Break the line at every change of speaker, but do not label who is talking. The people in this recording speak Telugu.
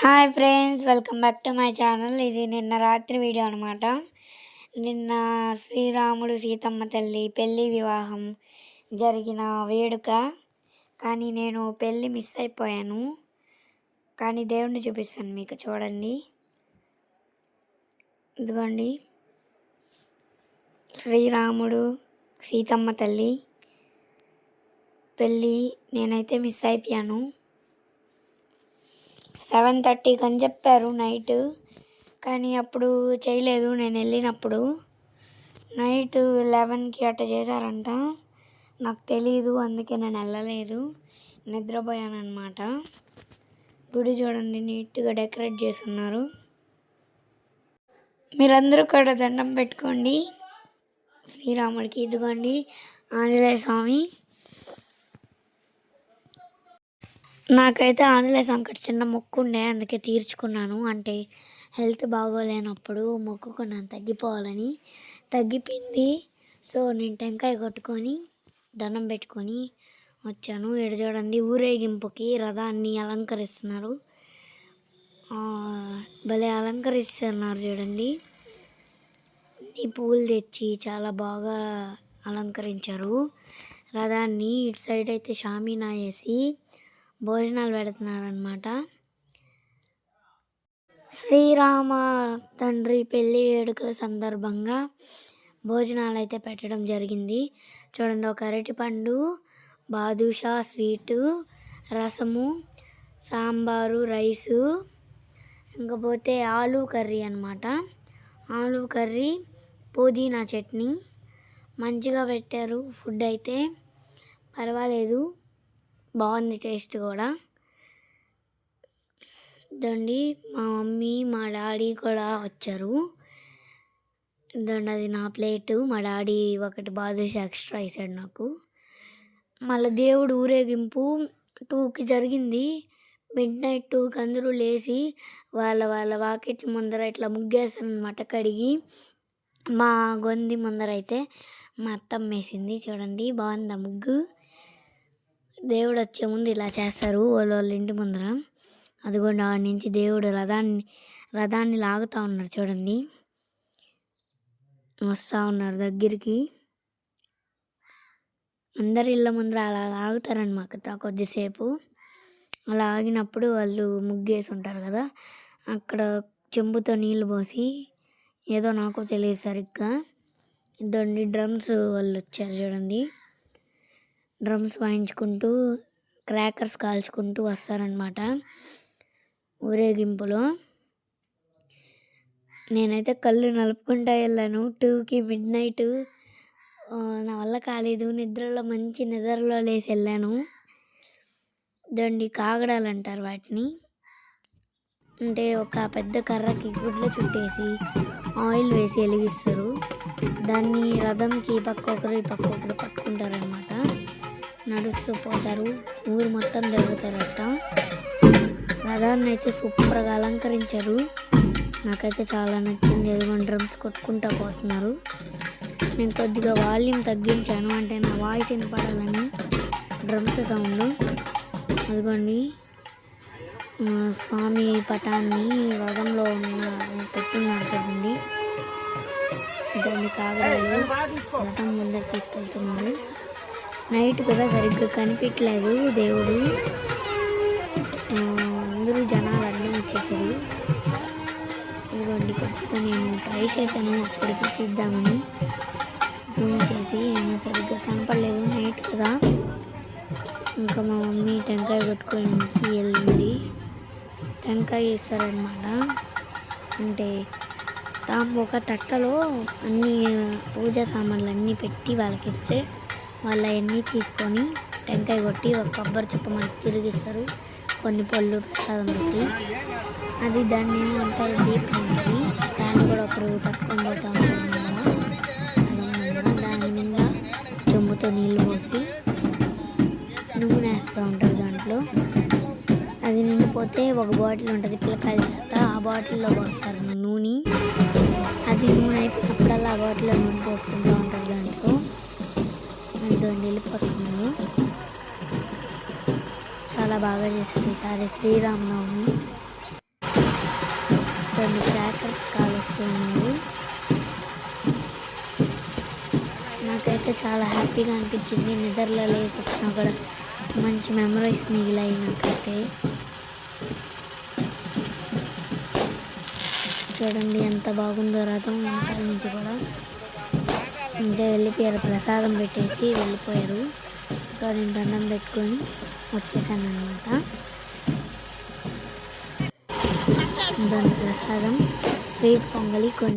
Hi friends welcome back to my channel. ఇది నిన్న రాత్రి వీడియో అనమాట నిన్న శ్రీరాముడు సీతమ్మ తల్లి పెళ్ళి వివాహం జరిగిన వేడుక. కానీ నేను పెళ్ళి మిస్ అయిపోయాను. కానీ దేవుణ్ణి చూపిస్తాను మీకు చూడండి. ఇదిగోండి. శ్రీరాముడు సీతమ్మ తల్లి పెళ్ళి నేనైతే మిస్ అయిపోయాను. సెవెన్ థర్టీకి అని చెప్పారు నైట్. కానీ అప్పుడు చేయలేదు. నేను వెళ్ళినప్పుడు నైట్ లెవెన్కి అట్ట చేశారంట. నాకు తెలీదు. అందుకే నేను వెళ్ళలేదు. నిద్రపోయాను అనమాట గుడి చూడండి. నీట్గా డెకరేట్ చేస్తున్నారు. మీరందరూ కూడా దండం పెట్టుకోండి. శ్రీరాముడికి ఇదిగోండి. ఆంజనేయ స్వామి. నాకైతే ఆంజనేయ సంకట చిన్న మొక్కు ఉండే అందుకే తీర్చుకున్నాను. అంటే హెల్త్ బాగోలేనప్పుడు మొక్కుకున్నాను తగ్గిపోవాలని. తగ్గిపోయింది. సో నేను టెంకాయ కొట్టుకొని దండం పెట్టుకొని వచ్చాను. ఇక్కడ చూడండి ఊరేగింపుకి రథాన్ని అలంకరిస్తున్నారు. భలే అలంకరిస్తున్నారు చూడండి. ఈ పూలు తెచ్చి చాలా బాగా అలంకరించారు. రథాన్ని ఇటు సైడ్ అయితే షామీనా వేసి భోజనాలు పెడుతున్నారనమాట శ్రీరామ తండ్రి పెళ్ళి వేడుక సందర్భంగా భోజనాలు అయితే పెట్టడం జరిగింది. చూడండి ఒక అరటిపండు బాదుషా స్వీటు రసము సాంబారు రైసు ఇంకపోతే ఆలు కర్రీ అనమాట ఆలు కర్రీ పుదీనా చట్నీ మంచిగా పెట్టారు. ఫుడ్ అయితే పర్వాలేదు. బాగుంది టేస్ట్ కూడా. ఇదండి మా మమ్మీ మా డాడీ కూడా వచ్చారు. ఇదండి అది నా ప్లేటు. మా డాడీ ఒకటి బాదుషా ఎక్స్ట్రా వేసాడు నాకు. మళ్ళీ దేవుడు ఊరేగింపు టూకి జరిగింది. మిడ్ నైట్ టూకి అందరూ లేచి వాళ్ళ వాళ్ళ వాకిట్ల ముందర ఇట్లా ముగ్గేస్తాను అనమాట కడిగి. మా గొంది ముందర అయితే మా అత్తమ్మ వేసింది. చూడండి బాగుందా ముగ్గు? దేవుడు వచ్చే ముందు ఇలా చేస్తారు వాళ్ళ వాళ్ళ ఇంటి ముందర. అదిగోండి ఆడ నుంచి దేవుడు రథాన్ని రథాన్ని లాగుతూ ఉన్నారు చూడండి. వస్తూ ఉన్నారు దగ్గరికి. అందరి ఇళ్ళ ముందర అలా ఆగుతారనమాట కొద్దిసేపు. అలా ఆగినప్పుడు వాళ్ళు ముగ్గేసి ఉంటారు కదా అక్కడ చెంబుతో నీళ్ళు పోసి ఏదో నాకు తెలియదు సరిగ్గా. ఇదండి డ్రమ్స్ వాళ్ళు వచ్చారు చూడండి. డ్రమ్స్ వాయించుకుంటూ క్రాకర్స్ కాల్చుకుంటూ వస్తారనమాట ఊరేగింపులో. నేనైతే కళ్ళు నలుపుకుంటా వెళ్ళాను. టూకి మిడ్ నైట్ నా వల్ల కాలేదు. నిద్రలో మంచి నిద్రలో లేచి వెళ్ళాను. దండి కాగడాలు అంటారు వాటిని. అంటే ఒక పెద్ద కర్రకి గుడ్లు చుట్టేసి ఆయిల్ వేసి వెలిగిస్తారు. దాన్ని రథంకి ఈ పక్క ఒకరు ఈ పక్క ఒకరు పట్టుకుంటారనమాట నడుస్తూ పోతారు. ఊరు మొత్తం తిరుగుతారట. రథాన్ని అయితే సూపర్గా అలంకరించారు. నాకైతే చాలా నచ్చింది. ఎదుగుని డ్రమ్స్ కొట్టుకుంటా పోతున్నారు. నేను కొద్దిగా వాల్యూమ్ తగ్గించాను. అంటే నా వాయిస్ వినపడాలని డ్రమ్స్ సౌండ్. అదిగోండి. స్వామి పటాన్ని రథంలో ఉన్న పెట్టున్నారు చూడండి దాన్ని కాగడాలు రథం ముందర తీసుకెళ్తున్నారు. నైట్ కదా సరిగ్గా కనిపించలేదు దేవుడు. అందరూ జనాలు అన్నీ వచ్చేసారు. ఇదిగోండి కొద్దిగా నేను ట్రై చేశాను అప్పటికి తీద్దామని. జూమ్ చేసి ఏమో సరిగ్గా కనపడలేదు. నైట్ కదా. ఇంకా మా మమ్మీ టెంకాయ కొట్టుకొని వెళ్ళింది. టెంకాయ ఇస్తారనమాట అంటే తాము ఒక తట్టలో అన్ని పూజా సామాన్లు అన్నీ పెట్టి వాళ్ళకి ఇస్తే వాళ్ళు అవన్నీ తీసుకొని టెంకాయ కొట్టి ఒక కొబ్బరి చుప్ప మనకి తిరిగిస్తారు. కొన్ని పళ్ళు ప్రసాదం పెట్టి. అది దాన్ని ఏమంటారు? దీపం ఉంటుంది. దాన్ని కూడా ఒకరు పట్టుకొని పోతా ఉంటారు దాని మీద చెంబుతో నీళ్ళు పోసి నూనె వేస్తూ ఉంటారు దాంట్లో. అది నిండిపోతే ఒక బాటిల్ ఉంటుంది పిల్లకాయల చేత. ఆ బాటిల్లో పోస్తారు నూనె. అది నూనె అయిపోయినప్పుడల్లా ఆ బాటిల్లో నూనె పోసుకుంటూ ఉంటారు దాంట్లో. అందులో వెళ్ళిపోతున్నాను చాలా బాగా చేశారు ఈసారి శ్రీరామనవమి. కొన్ని క్రాకర్స్ కాలుస్తున్నాయి. నాకైతే చాలా హ్యాపీగా అనిపించింది. నిద్రలో లేసి వచ్చినా కూడా మంచి మెమరీస్ మిగిలాయి నాకైతే. చూడండి ఎంత బాగుందో రథం వెనకాల నుంచి కూడా. ఇంకా వెళ్ళిపోయారు ప్రసాదం పెట్టేసి వెళ్ళిపోయారు. ఇంకా నేను దండం పెట్టుకొని వచ్చేసాను అనమాట దాని ప్రసాదం స్వీట్ పొంగలి కొన్ని